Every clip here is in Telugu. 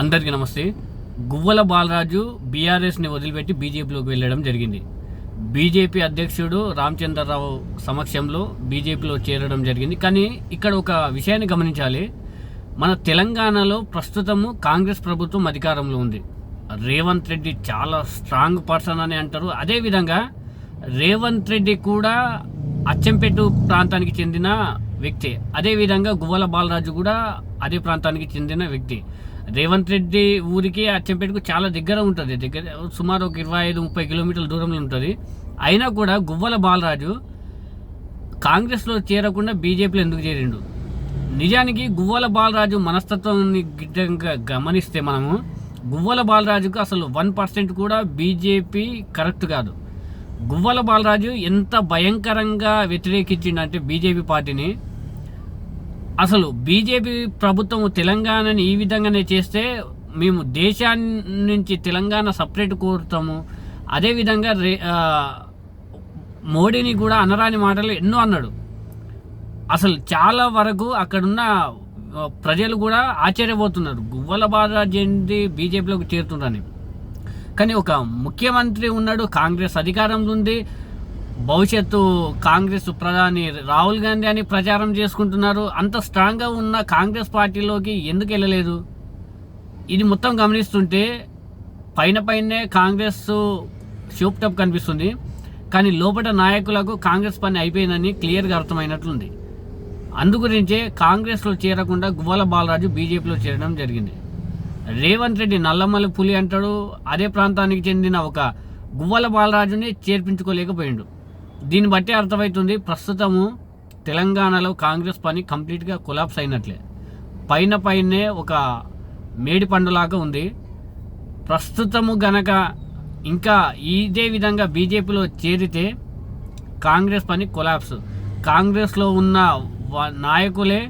అందరికీ నమస్తే. గువ్వల బాలరాజు బీఆర్ఎస్ని వదిలిపెట్టి బీజేపీలోకి వెళ్ళడం జరిగింది. బీజేపీ అధ్యక్షుడు రామచంద్రరావు సమక్షంలో బీజేపీలో చేరడం జరిగింది. కానీ ఇక్కడ ఒక విషయాన్ని గమనించాలి. మన తెలంగాణలో ప్రస్తుతము కాంగ్రెస్ ప్రభుత్వం అధికారంలో ఉంది. రేవంత్ రెడ్డి చాలా స్ట్రాంగ్ పర్సన్ అని అంటారు. అదేవిధంగా రేవంత్ రెడ్డి కూడా అచ్చంపేట ప్రాంతానికి చెందిన వ్యక్తి. అదేవిధంగా గువ్వల బాలరాజు కూడా అదే ప్రాంతానికి చెందిన వ్యక్తి. రేవంత్ రెడ్డి ఊరికి అచ్చంపేటకు చాలా దగ్గర ఉంటుంది. దగ్గర సుమారు ఒక ఇరవై ఐదు ముప్పై కిలోమీటర్ల దూరంలో ఉంటుంది. అయినా కూడా గువ్వల బాలరాజు కాంగ్రెస్లో చేరకుండా బీజేపీలో ఎందుకు చేరిండు? నిజానికి గువ్వల బాలరాజు మనస్తత్వాన్ని గిడ్డంగా గమనిస్తే మనము గువ్వల బాలరాజుకు అసలు వన్ పర్సెంట్ కూడా బీజేపీ కరెక్ట్ కాదు. గువ్వల బాలరాజు ఎంత భయంకరంగా వ్యతిరేకించిండంటే బీజేపీ పార్టీని అసలు బీజేపీ ప్రభుత్వం తెలంగాణని ఈ విధంగానే చేస్తే మేము దేశాన్ని నుంచి తెలంగాణ సపరేట్ కోరుతాము. అదేవిధంగా రే మోడీని కూడా అనరాని మాటలు ఎన్నో అన్నాడు. అసలు చాలా వరకు అక్కడున్న ప్రజలు కూడా ఆశ్చర్యపోతున్నారు. గువ్వల బాలరాజు బీజేపీలోకి చేరుతున్నారని కానీ ఒక ముఖ్యమంత్రి ఉన్నాడు కాంగ్రెస్ అధికారంలో ఉంది. భవిష్యత్తు కాంగ్రెస్ ప్రధాని రాహుల్ గాంధీ అని ప్రచారం చేసుకుంటున్నారు. అంత స్ట్రాంగ్గా ఉన్న కాంగ్రెస్ పార్టీలోకి ఎందుకు వెళ్ళలేదు? ఇది మొత్తం గమనిస్తుంటే పైన పైనే కాంగ్రెస్ షూప్ టప్ కనిపిస్తుంది. కానీ లోపల నాయకులకు కాంగ్రెస్ పని అయిపోయిందని క్లియర్గా అర్థమైనట్లుంది. అందుగురించే కాంగ్రెస్లో చేరకుండా గువ్వల బాలరాజు బీజేపీలో చేరడం జరిగింది. రేవంత్ రెడ్డి నల్లమల్లి పులి అంటాడు. అదే ప్రాంతానికి చెందిన ఒక గువ్వల బాలరాజుని చేర్పించుకోలేకపోయిండు. దీన్ని బట్టి అర్థమవుతుంది ప్రస్తుతము తెలంగాణలో కాంగ్రెస్ పని కంప్లీట్గా కొలాప్స్ అయినట్లే. పైన పైనే ఒక మేడి పండులాగా ఉంది. ప్రస్తుతము గనక ఇంకా ఇదే విధంగా బీజేపీలో చేరితే కాంగ్రెస్ పని కొలాప్స్. కాంగ్రెస్లో ఉన్న నాయకులే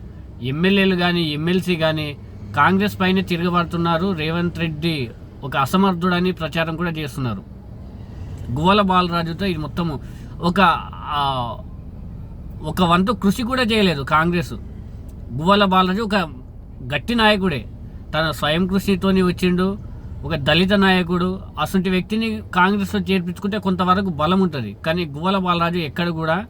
ఎమ్మెల్యేలు కానీ ఎమ్మెల్సీ కానీ కాంగ్రెస్ పైన తిరగబడుతున్నారు. రేవంత్ రెడ్డి ఒక అసమర్థుడని ప్రచారం కూడా చేస్తున్నారు. గువ్వల బాలరాజుతో ఇది మొత్తము ఒక ఒక వంతు కృషి కూడా చేయలేదు కాంగ్రెస్. గువ్వల బాలరాజు ఒక గట్టి నాయకుడే. తన స్వయం కృషితోని వచ్చిండు. ఒక దళిత నాయకుడు. అసంటి వ్యక్తిని కాంగ్రెస్లో చేర్పించుకుంటే కొంతవరకు బలం ఉంటుంది. కానీ గువ్వల బాలరాజు ఎక్కడ కూడా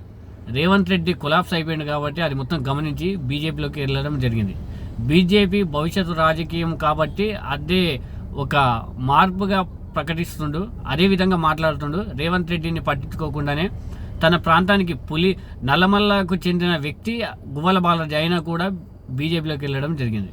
రేవంత్ రెడ్డి కొలాప్స్ అయిపోయింది కాబట్టి అది మొత్తం గమనించి బీజేపీలోకి వెళ్ళడం జరిగింది. బీజేపీ భవిష్యత్తు రాజకీయం కాబట్టి అదే ఒక మార్పుగా ప్రకటిస్తుండు అదే విధంగా మాట్లాడుతుండు. రేవంత్ రెడ్డిని పట్టించుకోకుండానే తన ప్రాంతానికి పులి నల్లమల్లకు చెందిన వ్యక్తి గువ్వల బాలరాజు అయినా కూడా బీజేపీలోకి వెళ్ళడం జరిగింది.